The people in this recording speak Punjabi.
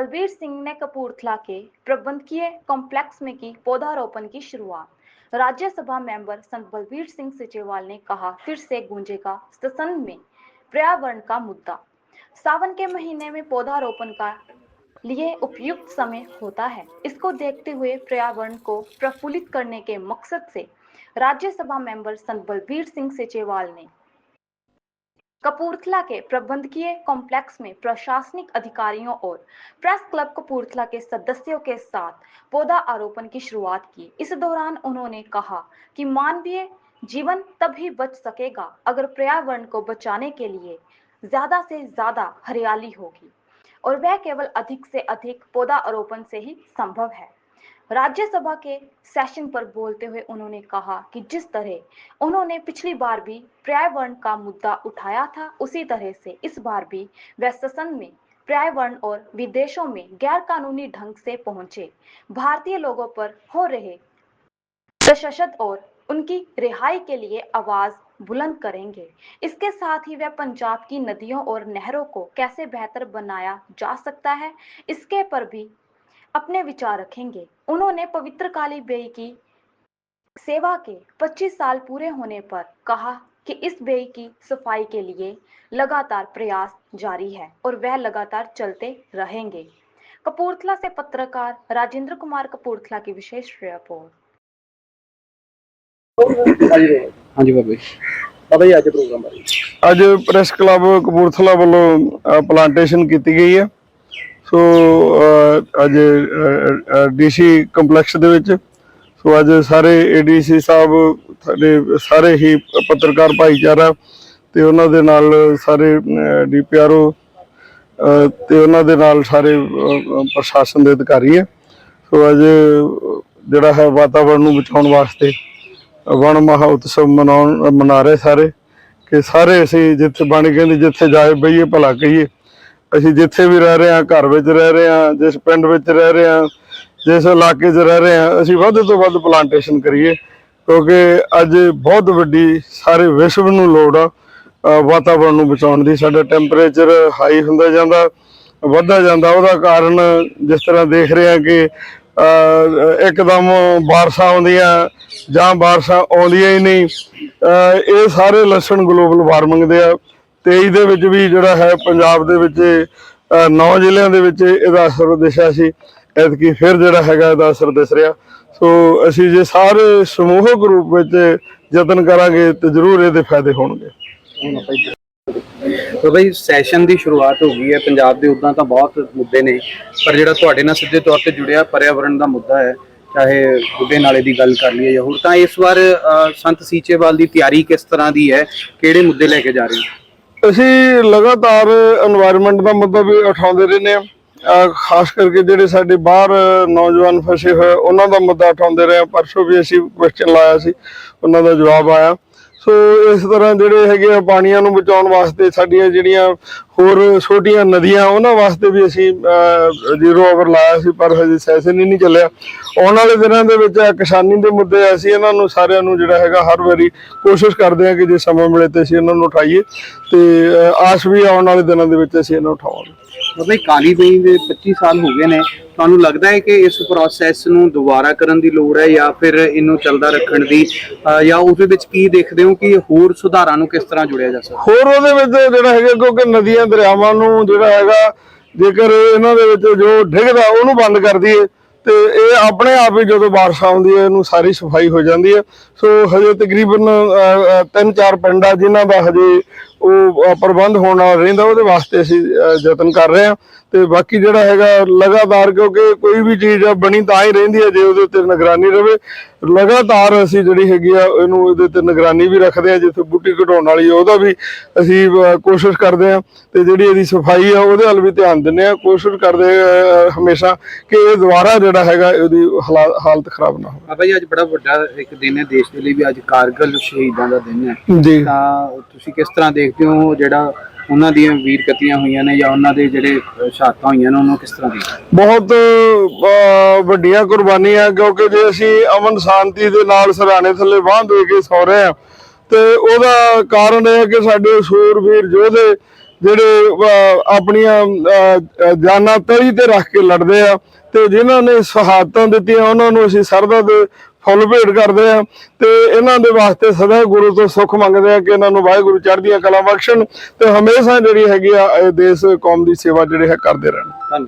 बलबीर सिंह ने कपूरथला के प्रबंधकीय कॉम्प्लेक्स में की पौधारोपण की शुरुआत। राज्यसभा मेंबर संत बलबीर सिंह सिचेवाल ने कहा, फिर से गूंजेगा सदन में पर्यावरण का मुद्दा। सावन के महीने में पौधारोपण का लिए उपयुक्त समय होता है। इसको देखते हुए पर्यावरण को प्रफुल्लित करने के मकसद से राज्यसभा मेंबर संत बलबीर सिंह सिचेवाल ने कपूरथला के प्रबंधकीय कॉम्प्लेक्स में प्रशासनिक अधिकारियों और प्रेस क्लब कपूरथला के सदस्यों के साथ पौधा आरोपण की शुरुआत की। इस दौरान उन्होंने कहा कि मानवीय जीवन तभी बच सकेगा अगर पर्यावरण को बचाने के लिए ज़्यादा से ज़्यादा हरियाली होगी और वह केवल अधिक से अधिक पौधा आरोपण से ही संभव है। राज्यसभा के सेशन पर बोलते हुए उन्होंने कहा कि जिस तरह उन्होंने पिछली बार भी पर्यावरण का मुद्दा उठाया था, उसी तरह से इस बार भी वह सदन में पर्यावरण और विदेशों में गैर कानूनी ढंग से पहुँचे। भारतीय लोगों पर हो रहे तशद्दुद और उनकी रिहाई के लिए आवाज़ बुलंद करेंगे। इसके साथ ही वह पंजाब की नदियों और नहरों को कैसे बेहतर बनाया जा सकता है, इसके पर भी अपने विचार रखेंगे उन्होंने पवित्र काली बेई की सेवा के 25 साल पूरे होने पर कहा कि इस बेई की सफाई के लिए लगातार प्रयास जारी है और वह लगातार चलते रहेंगे कपूरथला से पत्रकार राजेंद्र कुमार कपूरथला की विशेष रिपोर्ट ਹਾਂਜੀ ਹਾਂਜੀ ਬਾਬਾ ਜੀ ਬਾਬਾ ਜੀ ਅੱਜ ਪ੍ਰੋਗਰਾਮ ਬਾਰੇ ਅੱਜ ਪ੍ਰੈਸ ਕਲੱਬ ਕਪੂਰਥਲਾ ਵੱਲੋਂ ਪਲਾਂਟੇਸ਼ਨ ਕੀਤੀ ਗਈ ਹੈ ਸੋ ਅ, ਅੱਜ ਡੀਸੀ ਕੰਪਲੈਕਸ ਦੇ ਵਿੱਚ ਸੋ ਅੱਜ ਸਾਰੇ ਏਡੀਸੀ ਸਾਹਿਬ ਸਾਡੇ ਸਾਰੇ ਹੀ ਪੱਤਰਕਾਰ ਭਾਈਚਾਰਾ ਤੇ ਉਹਨਾਂ ਦੇ ਨਾਲ ਸਾਰੇ ਡੀਪੀਆਰਓ ਤੇ ਉਹਨਾਂ ਦੇ ਨਾਲ ਸਾਰੇ ਪ੍ਰਸ਼ਾਸਨ ਦੇ ਅਧਿਕਾਰੀ ਹੈ। ਸੋ ਅੱਜ ਜਿਹੜਾ ਹੈ ਵਾਤਾਵਰਣ ਨੂੰ ਬਚਾਉਣ ਵਾਸਤੇ ਵਣ ਮਹਾ ਉਤਸਵ ਮਨਾਉਣ ਮਨਾ ਰਹੇ ਸਾਰੇ ਕਿ ਸਾਰੇ ਅਸੀਂ ਜਿੱਥੇ ਬਣ ਕਹਿੰਦੇ ਜਿੱਥੇ ਜਾਏ ਬਈਏ ਭਲਾ ਕਹੀਏ। ਅਸੀਂ ਜਿੱਥੇ ਵੀ ਰਹਿ ਰਹੇ ਹਾਂ ਘਰ ਵਿੱਚ ਰਹਿ ਰਹੇ ਹਾਂ ਜਿਸ ਪਿੰਡ ਵਿੱਚ ਰਹਿ ਰਹੇ ਹਾਂ ਜਿਸ ਇਲਾਕੇ 'ਚ ਰਹਿ ਰਹੇ ਹਾਂ ਅਸੀਂ ਵੱਧ ਤੋਂ ਵੱਧ ਪਲਾਂਟੇਸ਼ਨ ਕਰੀਏ ਕਿਉਂਕਿ ਅੱਜ ਬਹੁਤ ਵੱਡੀ ਸਾਰੇ ਵਿਸ਼ਵ ਨੂੰ ਲੋੜ ਆ ਅ, ਵਾਤਾਵਰਣ ਨੂੰ ਬਚਾਉਣ ਦੀ ਸਾਡਾ ਟੈਂਪਰੇਚਰ ਹਾਈ ਹੁੰਦਾ ਜਾਂਦਾ ਵੱਧਦਾ ਜਾਂਦਾ ਉਹਦਾ ਕਾਰਨ ਜਿਸ ਤਰ੍ਹਾਂ ਦੇਖ ਰਹੇ ਹਾਂ ਕਿ ਇੱਕਦਮ ਬਾਰਿਸ਼ਾਂ ਆਉਂਦੀਆਂ ਜਾਂ ਬਾਰਿਸ਼ਾਂ ਆਉਂਦੀਆਂ ਹੀ ਨਹੀਂ ਇਹ ਸਾਰੇ ਲੱਛਣ ਗਲੋਬਲ ਵਾਰਮਿੰਗ ਦੇ ਆ 23 ਦੇ ਵਿੱਚ ਵੀ ਜਿਹੜਾ ਹੈ ਪੰਜਾਬ ਦੇ ਵਿੱਚ ਨੌ ਜ਼ਿਲ੍ਹਿਆਂ ਦੇ ਵਿੱਚ ਇਹਦਾ ਅਸਰ ਦਿਸਿਆ ਸੀ। ਐਤਕੀ ਫਿਰ ਜਿਹੜਾ ਹੈਗਾ ਇਹਦਾ ਅਸਰ ਦਿਸ ਰਿਹਾ। ਸੋ ਅਸੀਂ ਜੇ ਸਾਰੇ ਸਮੂਹਕ ਰੂਪ ਵਿੱਚ ਯਤਨ ਕਰਾਂਗੇ ਤੇ ਜ਼ਰੂਰ ਇਹਦੇ ਫਾਇਦੇ ਹੋਣਗੇ। ਬਾਬਾ ਜੀ ਸੈਸ਼ਨ ਦੀ ਸ਼ੁਰੂਆਤ ਹੋ ਗਈ ਹੈ। ਪੰਜਾਬ ਦੇ ਉਦਾਂ ਤਾਂ ਬਹੁਤ ਮੁੱਦੇ ਨੇ, ਪਰ ਜਿਹੜਾ ਤੁਹਾਡੇ ਨਾਲ ਸਿੱਧੇ ਤੌਰ ਤੇ ਜੁੜਿਆ ਪਰਿਆਵਰਣ ਦਾ ਮੁੱਦਾ ਹੈ, ਚਾਹੇ ਬੁੱਢੇ ਨਾਲੇ ਦੀ ਗੱਲ ਕਰ ਲਈਏ ਜਾਂ ਹੋਰ, ਤਾਂ ਇਸ ਵਾਰ ਸੰਤ ਸੀਚੇਵਾਲ ਦੀ ਤਿਆਰੀ ਕਿਸ ਤਰ੍ਹਾਂ ਦੀ ਹੈ? ਕਿਹੜੇ ਮੁੱਦੇ ਲੈ ਕੇ ਜਾ ਰਹੇ ਹੋ? ਅਸੀਂ ਲਗਾਤਾਰ এনवायरमेंट ਦਾ ਮੁੱਦਾ ਵੀ ਉਠਾਉਂਦੇ ਰਹਿੰਦੇ ਆ ਖਾਸ ਕਰਕੇ ਜਿਹੜੇ ਸਾਡੇ ਬਾਹਰ ਨੌਜਵਾਨ ਫਸੇ ਹੋਏ ਉਹਨਾਂ ਦਾ ਮੁੱਦਾ ਉਠਾਉਂਦੇ ਰਹੇ ਪਰਸੋਂ ਵੀ ਅਸੀਂ ਕੁਐਸਚਨ ਲਾਇਆ ਸੀ, ਉਹਨਾਂ ਦਾ ਜਵਾਬ ਆਇਆ। ਸੋ ਇਸ ਤਰ੍ਹਾਂ ਜਿਹੜੇ ਹੈਗੇ ਆ ਪਾਣੀਆਂ ਨੂੰ ਬਚਾਉਣ ਵਾਸਤੇ ਸਾਡੀਆਂ ਜਿਹੜੀਆਂ ਹੋਰ ਛੋਟੀਆਂ ਨਦੀਆਂ ਉਹਨਾਂ ਵਾਸਤੇ ਵੀ ਅਸੀਂ ਜ਼ੀਰੋ ਆਵਰ ਲਾਇਆ ਸੀ, ਪਰ ਹਜੇ ਸੈਸ਼ਨ ਹੀ ਨਹੀਂ ਚੱਲਿਆ। ਆਉਣ ਵਾਲੇ ਦਿਨਾਂ ਦੇ ਵਿੱਚ ਇਹ ਕਿਸਾਨੀ ਦੇ ਮੁੱਦੇ ਅਸੀਂ ਇਹਨਾਂ ਨੂੰ ਸਾਰਿਆਂ ਨੂੰ ਜਿਹੜਾ ਹੈਗਾ ਹਰ ਵਾਰੀ ਕੋਸ਼ਿਸ਼ ਕਰਦੇ ਹਾਂ ਕਿ ਜੇ ਸਮਾਂ ਮਿਲੇ ਤੇ ਅਸੀਂ ਇਹਨਾਂ ਨੂੰ ਉਠਾਈਏ ਤੇ ਆਸ ਵੀ ਆਉਣ ਵਾਲੇ ਦਿਨਾਂ ਦੇ ਵਿੱਚ ਅਸੀਂ ਇਹਨਾਂ ਨੂੰ ਉਠਾਵਾਂਗੇ। ਬਾਬਾ ਜੀ ਕਾਲੀ ਬਈ ਦੇ 25 ਸਾਲ ਹੋ ਗਏ ਨੇ। ਤੁਹਾਨੂੰ ਲੱਗਦਾ ਹੈ ਕਿ ਇਸ ਪ੍ਰੋਸੈਸ ਨੂੰ ਦੁਬਾਰਾ ਕਰਨ ਦੀ ਲੋੜ ਹੈ ਜਾਂ ਫਿਰ ਇਹਨੂੰ ਚੱਲਦਾ ਰੱਖਣ ਦੀ ਅ, ਜਾਂ ਉਹਦੇ ਵਿੱਚ ਕੀ ਦੇਖਦੇ ਹੋ ਕਿ ਹੋਰ ਸੁਧਾਰਾਂ ਨੂੰ ਕਿਸ ਤਰ੍ਹਾਂ ਜੁੜਿਆ ਜਾ ਸਕਦਾ? ਹੋਰ ਉਹਦੇ ਵਿੱਚ ਜਿਹੜਾ ਹੈਗਾ ਕਿਉਂਕਿ ਨਦੀਆਂ ਦਰਿਆਵਾਂ ਨੂੰ ਜਿਹੜਾ ਹੈਗਾ ਜੇਕਰ ਇਹਨਾਂ ਦੇ ਵਿੱਚ ਜੋ ਡਿੱਗਦਾ ਉਹਨੂੰ ਬੰਦ ਕਰ ਦਈਏ। ਤੇ ਇਹ ਆਪਣੇ ਆਪ ਹੀ ਜਦੋਂ ਬਾਰਿਸ਼ ਆਉਂਦੀ ਹੈ ਇਹਨੂੰ ਸਾਰੀ ਸਫ਼ਾਈ ਹੋ ਜਾਂਦੀ ਹੈ। ਸੋ ਹਜੇ ਤਕਰੀਬਨ ਅਹ, ਤਿੰਨ ਚਾਰ ਪਿੰਡ ਆ ਜਿਨ੍ਹਾਂ ਦਾ ਹਜੇ ਉਹ ਪ੍ਰਬੰਧ ਹੋਣ ਵਾਲਾ ਰਹਿੰਦਾ ਉਹਦੇ ਵਾਸਤੇ ਅਸੀਂ ਯਤਨ ਕਰ ਰਹੇ ਹਾਂ। ਤੇ ਬਾਕੀ ਜਿਹੜਾ ਹੈਗਾ ਲਗਾਤਾਰ ਕਿਉਂਕਿ ਕੋਈ ਵੀ ਚੀਜ਼ ਆ ਬਣੀ ਤਾਂ ਹੀ ਰਹਿੰਦੀ ਹੈ ਜੇ ਉਹਦੇ ਉੱਤੇ ਨਿਗਰਾਨੀ ਰਵੇ। ਲਗਾਤਾਰ ਅਸੀਂ ਜਿਹੜੀ ਹੈਗੀ ਆ ਇਹਨੂੰ ਇਹਦੇ ਤੇ ਨਿਗਰਾਨੀ ਵੀ ਰੱਖਦੇ ਆ ਜਿੱਥੇ ਬੂਟੀ ਘਟਾਉਣ ਵਾਲੀ ਉਹਦਾ ਵੀ ਅਸੀਂ ਕੋਸ਼ਿਸ਼ ਕਰਦੇ ਆ ਤੇ ਜਿਹੜੀ ਇਹਦੀ ਸਫ਼ਾਈ ਆ ਉਹਦੇ ਵੱਲ ਵੀ ਧਿਆਨ ਦਿੰਦੇ ਆ ਕੋਸ਼ਿਸ਼ ਕਰਦੇ ਹਮੇਸ਼ਾ ਕਿ ਇਹ ਦੁਬਾਰਾ ਜਿਹੜਾ ਹੈਗਾ ਇਹਦੀ ਹਾਲਾ- ਹਾਲਤ ਖਰਾਬ ਨਾ ਹੋਵੇ। ਬਾਬਾ ਜੀ ਅੱਜ ਬੜਾ ਵੱਡਾ ਇੱਕ ਦਿਨ ਹੈ ਦੇਸ਼ ਦੇ ਲਈ ਵੀ ਅੱਜ ਕਾਰਗਲ ਸ਼ਹੀਦਾਂ ਦਾ ਦਿਨ ਹੈ। ਜੀ। ਤਾਂ ਤੁਸੀਂ ਕਿਸ ਤਰ੍ਹਾਂ ਦੇਖਦੇ ਹੋ ਜਿਹੜਾ ਉਹਨਾਂ ਦੀਆਂ ਵੀਰ ਹੋਈਆਂ ਨੇ ਜਾਂ ਉਹਨਾਂ ਦੇ ਜਿਹੜੇ ਸ਼ਹਾਦਤਾਂ ਹੋਈਆਂ ਨੇ, ਉਹਨੂੰ ਕਿਸ ਤਰ੍ਹਾਂ ਦੇਖਦੇ ਬਹੁਤ ਵੱਡੀਆਂ ਕੁਰਬਾਨੀਆਂ, ਕਿਉਂਕਿ ਜੇ ਅਸੀਂ ਅਮਨ ਸ਼ਾਂਤੀ ਦੇ ਨਾਲ ਸਰਾਣੇ ਥੱਲੇ ਬਾਂਹ ਦੇ ਕੇ ਸੌ ਰਹੇ ਹਾਂ, ਤੇ ਉਹਦਾ ਕਾਰਨ ਇਹ ਹੈ ਕਿ ਸਾਡੇ ਸੂਰਵੀਰ ਯੋਧੇ ਜਿਹੜੇ ਆਪਣੀਆਂ ਜਾਨਾਂ ਤਰੀ ਤੇ ਰੱਖ ਕੇ ਲੜਦੇ ਆ, ਤੇ ਜਿਨ੍ਹਾਂ ਨੇ ਸ਼ਹਾਦਤਾਂ ਦਿੱਤੀਆਂ, ਉਹਨਾਂ ਨੂੰ ਅਸੀਂ ਸਰਦਾ ਦੇ ਫੁੱਲ ਭੇਟ ਕਰਦੇ ਆ ਤੇ ਇਹਨਾਂ ਦੇ ਵਾਸਤੇ ਸਦਾ ਗੁਰੂ ਤੋਂ ਸੁੱਖ ਮੰਗਦੇ ਆ ਕਿ ਇਹਨਾਂ ਨੂੰ ਵਾਹਿਗੁਰੂ ਚੜ੍ਹਦੀਆਂ ਕਲਾ ਬਖਸ਼ਣ ਤੇ ਹਮੇਸ਼ਾ ਜਿਹੜੀ ਹੈਗੀ ਆ ਇਹ ਦੇਸ਼ ਕੌਮ ਦੀ ਸੇਵਾ ਜਿਹੜੇ ਹੈ ਕਰਦੇ ਰਹਿਣ।